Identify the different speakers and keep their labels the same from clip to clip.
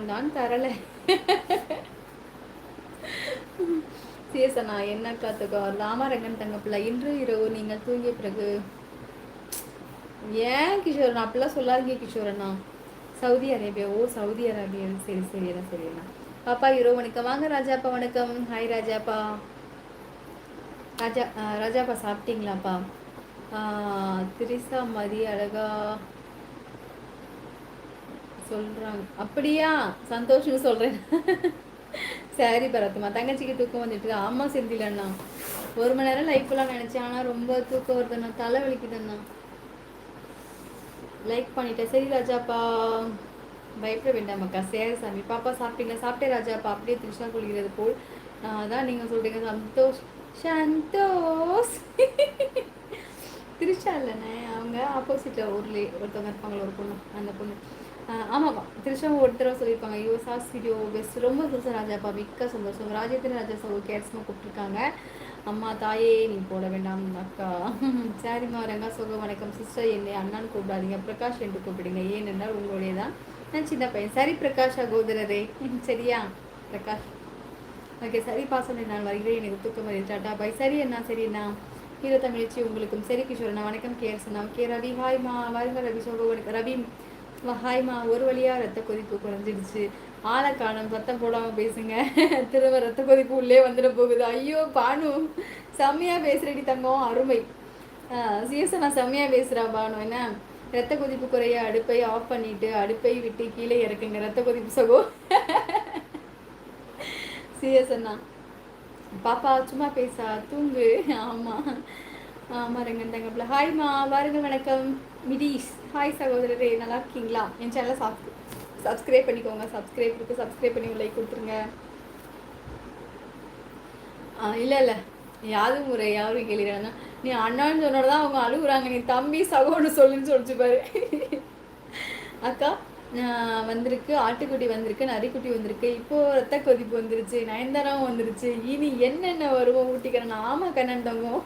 Speaker 1: நான் தான் தரலை சேசனா என்ன காத்துக்கோ? ராமரங்கன் தங்கப்பிள்ளை இன்று இரவு நீங்கள் தூங்கிய பிறகு. ஏன் கிஷோரன் அப்படிலாம் சொல்லாதீங்க கிஷோரண்ணா சவுதி அரேபியா? ஓ சவுதி அரேபியா. சரி சரியண்ணா சரிண்ணா பாப்பா இரவு வணக்கம். வாங்க ராஜாப்பா வணக்கம். ஹாய் ராஜாப்பா. ராஜா ராஜாப்பா சாப்பிட்டீங்களாப்பா? திரிசா மதி அழகா. சொல்றாங்க. அப்படியா? சந்தோஷம் சொல்றேன். சரி பரத்துமா தங்கச்சிக்கு தூக்கம் வந்துட்டு ஆமா செந்திலண்ணா. ஒரு மணி நேரம் லைஃப்லாம் நினைச்சேன். ஆனா ரொம்ப தூக்கம் வருதுண்ணா. தலை வலிக்குதுண்ணா. லைக் பண்ணிட்டேன். சரி ராஜாப்பா. பயப்பட வேண்டாம் அக்கா. சேர சாமி. பாப்பா சாப்பிட்டீங்களா? சாப்பிட்டே ராஜாப்பா. அப்படியே திருஷ்ணா குளிக்கிறது போல். அதான் நீங்கள் சொல்கிறீங்க சந்தோஷ். சந்தோஷ். திருச்சா இல்லைண்ணே. அவங்க ஆப்போசிட்டில் ஊர்லேயே. ஒருத்தவங்க இருப்பாங்களே ஒரு பொண்ணு. அந்த பொண்ணு. ஆமாப்பா திருச்சா ஒரு தடவை சொல்லியிருப்பாங்க. ஐயோ சாஸ் வீடியோ பெஸ்ட் ரொம்ப சந்தோஷம் ராஜாப்பா. மிக்க சந்தோஷம். ராஜேந்திரன் ராஜா சார் கேட்ஸ்மா கூப்பிட்டுருக்காங்க. அம்மா தாயே நீ போட வேண்டாம் அக்கா. சரிம்மா ரங்கா சுக வணக்கம். சிஸ்டர் என்னை அண்ணான்னு கூப்பிடாதீங்க. பிரகாஷ் என்று கூப்பிடுங்க. ஏனென்றால் உங்களுடைய தான் நான் சின்ன பையன். சரி பிரகாஷ் அகோதரரே சரியா? பிரகாஷ். ஓகே சரி பாசம் நான் வருகிறேன். எனக்கு தூக்கம் வருது. டாட்டா பை சரி அண்ணா சரி அண்ணா. ஹீரோ தமிழ்ச்சி உங்களுக்கும். சரி கிஷோரண்ணா வணக்கம். கேர் சொன்னா கே. ரவி ஹாய்மா வருங்க ரவி சோக வணக்கம். ரவி ஹாய்மா ஒரு வழியா ரத்த கொதிப்பு குறைஞ்சிடுச்சு. ஆளை காணும் சத்தம் போடாம பேசுங்க. திரும்ப ரத்த கொதிப்பு உள்ளே வந்துட போகுது. ஐயோ பானு செம்மையாக பேசுறடி தங்கம் அருமை. சிஎஸ் நான் செம்மையா பேசுறா பானு. என்ன? ரத்த கொதிப்பு குறைய அடுப்பை ஆஃப் பண்ணிட்டு அடுப்பை விட்டு கீழே இறக்குங்க. ரத்த கொதிப்பு சகோ. சிஎஸ் அண்ணா பாப்பா சும்மா பேசா தூங்கு. ஆமாம் ஆமாம் ரங்கன் தங்கப்பில் ஹாய்மா வாருங்கள் வணக்கம். மிதீஷ் ஹாய் சகோதரரே நல்லா இருக்கீங்களா என் சேனலை சாப் சப்ஸ்கிரைப் பண்ணிக்கோங்க. சப்ஸ்கிரைப் இருக்கு சப்ஸ்கிரைப் பண்ணி லைக் கொடுத்துருங்க. இல்லை இல்லை. யாரும் முறை யாரும் கேள்விறாங்க நீ அண்ணான்னு சொன்னோட தான் அவங்க அழுகுறாங்க. நீ தம்பி சகோன்னு சொல்லுன்னு சொல்லிச்சு பாரு. அக்கா வந்திருக்கு ஆட்டுக்குட்டி வந்திருக்கு நரிக்குட்டி வந்திருக்கு. இப்போது ரத்த கொதிப்பு வந்துருச்சு நயன்தாராவும் வந்துருச்சு. இனி என்னென்ன வருவோம் ஊட்டிக்கிறேன் ஆமாம் கண்ணன் தங்கும்.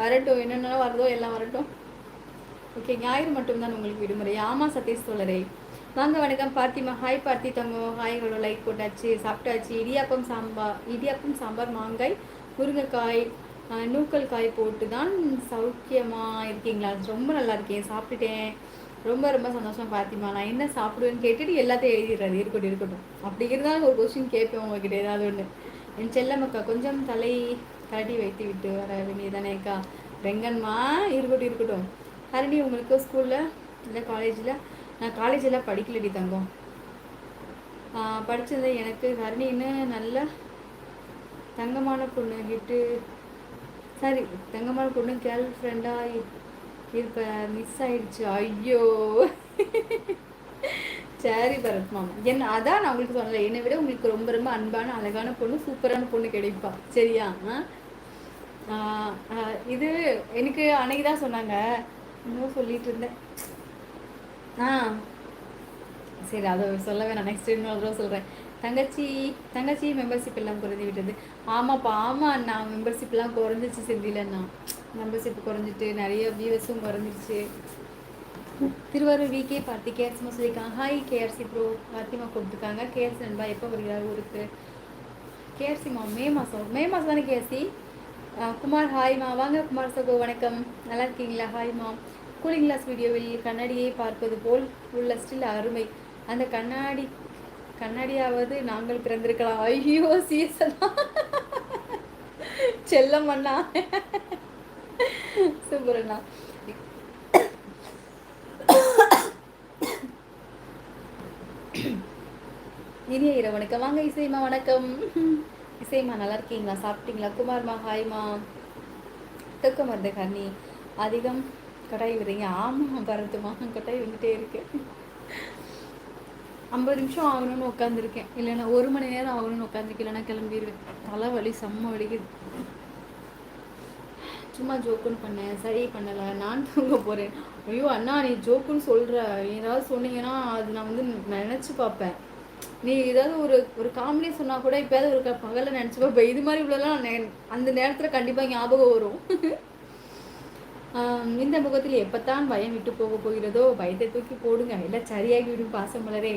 Speaker 1: வரட்டும் என்னென்ன வருதோ எல்லாம் வரட்டும். ஓகே ஞாயிறு மட்டும்தான் உங்களுக்கு விடுமுறை. ஆமாம் சதீஷ் தோழரே. வாங்க வணக்கம். பார்த்திமா ஹாய் பார்த்தி தங்கம் இவ்வளோ லைக் போட்டாச்சு சாப்பிட்டாச்சு. இடியாப்பம் சாம்பார் இடியாப்பம் சாம்பார் மாங்காய் முருங்கைக்காய் நூக்கல் காய் போட்டு தான் சௌக்கியமாக இருக்கீங்களா? ரொம்ப நல்லா இருக்கேன் சாப்பிட்டுட்டேன். ரொம்ப ரொம்ப சந்தோஷம் பாத்திமா நான் என்ன சாப்பிடுவேன்னு கேட்டுட்டு எல்லாத்தையும் எழுதிடுறாரு இருக்கட்டும் இருக்கட்டும். அப்படி இருந்தாலும் ஒரு கொஸ்டின் கேட்பேன் உங்ககிட்ட ஏதாவது ஒன்று என் செல்லம்மக்கா கொஞ்சம் தலை தடி வைத்து விட்டு வர வேண்டியதானேக்கா ரெங்கன்மா இருக்கட்டும் இருக்கட்டும். ஹரணி உங்களுக்கு ஸ்கூலில் இல்லை காலேஜில் நான் காலேஜில் படிக்கலடி தங்கம். படித்தது எனக்கு. ஹரணின்னு நல்ல தங்கமான பொண்ணு கிட்டு. சரி தங்கமான பொண்ணு கேர்ள் ஃப்ரெண்டாக இப்போ மிஸ் ஆயிடுச்சு. ஐயோ. சரி பரத் மாமா. என்ன அதான் நான் உங்களுக்கு சொல்லலை என்னை விட உங்களுக்கு ரொம்ப ரொம்ப அன்பான அழகான பொண்ணு சூப்பரான பொண்ணு கிடைப்பா. சரியா? இது எனக்கு அன்னைக்கு தான் சொன்னாங்க. இன்னும் சொல்லிட்டு இருந்தேன். ஆ. சரி அதை சொல்ல நான் நெக்ஸ்ட் இன்னொரு தடவை சொல்கிறேன் தங்கச்சி தங்கச்சி மெம்பர்ஷிப் எல்லாம் குறைஞ்சி விட்டது ஆமாப்பா ஆமாம் அண்ணா. மெம்பர்ஷிப்லாம் குறைஞ்சிச்சு செந்திலண்ணா மெம்பர்ஷிப் குறைஞ்சிட்டு நிறைய வியூவர்ஸும் குறைஞ்சிருச்சு. திருவாரூர் விகே பார்த்தி கேஆர்சிமா சொல்லியிருக்காங்க. ஹாய் கேஆர்சி ப்ரோ பார்த்திமா கொடுத்துருக்காங்க கேஆர்சி நண்பா எப்போ வருகிறார் ஊருக்கு? கேஆர்சிமா மே? மாதம் மே மாதம் தானே கேஆர்சி குமார் ஹாய்மா வாங்க குமார் சகோ வணக்கம். நல்லா இருக்கீங்களா? ஹாய்மா கூலிங் கிளாஸ் வீடியோவில் கண்ணாடியை பார்ப்பது போல் உள்ள ஸ்டில் அருமை. அந்த கண்ணாடி கண்ணாடியாவது நாங்கள் பிறந்திருக்கலாம். ஐயோ சீசனா செல்லம் அண்ணா. சூப்பர் அண்ணா இனிய இரவு வணக்கம். வாங்க இசைமா வணக்கம். இசைமா நல்லா இருக்கீங்களா? சாப்பிட்டீங்களா? குமார்மா ஹாய்மா. தூக்க மருந்து கண்ணி அதிகம் கட்டாய் விடுறீங்க ஆமாம் பரத்துமா கட்டாய் வந்துட்டே இருக்கு. ஐம்பது நிமிஷம் ஆகணும்னு உட்காந்துருக்கேன் இல்லைன்னா ஒரு மணி நேரம் ஆகணும்னு உட்காந்துருக்கு இல்லைன்னா கிளம்பிடுவேன் தலைவலி செம்ம வலிக்குது. சும்மா ஜோக்குன்னு பண்ணேன் சரி பண்ணலை நான் தூங்க போகிறேன் ஐயோ அண்ணா நீ ஜோக்குன்னு சொல்கிற ஏதாவது சொன்னீங்கன்னா அது நான் வந்து நினச்சி பார்ப்பேன். நீ ஏதாவது ஒரு ஒரு காமெடி சொன்னால் கூட இப்போயாவது ஒரு பகலில் நினச்சி பார்ப்பேன். இது மாதிரி இவ்வளோலாம் அந்த நேரத்தில் கண்டிப்பாக ஞாபகம் வரும். இந்த முகத்தில் எப்பத்தான் பயம் விட்டு போக போகிறதோ பயத்தை தூக்கி போடுங்க. எல்லாம் சரியாகி விடும் பாசமலரே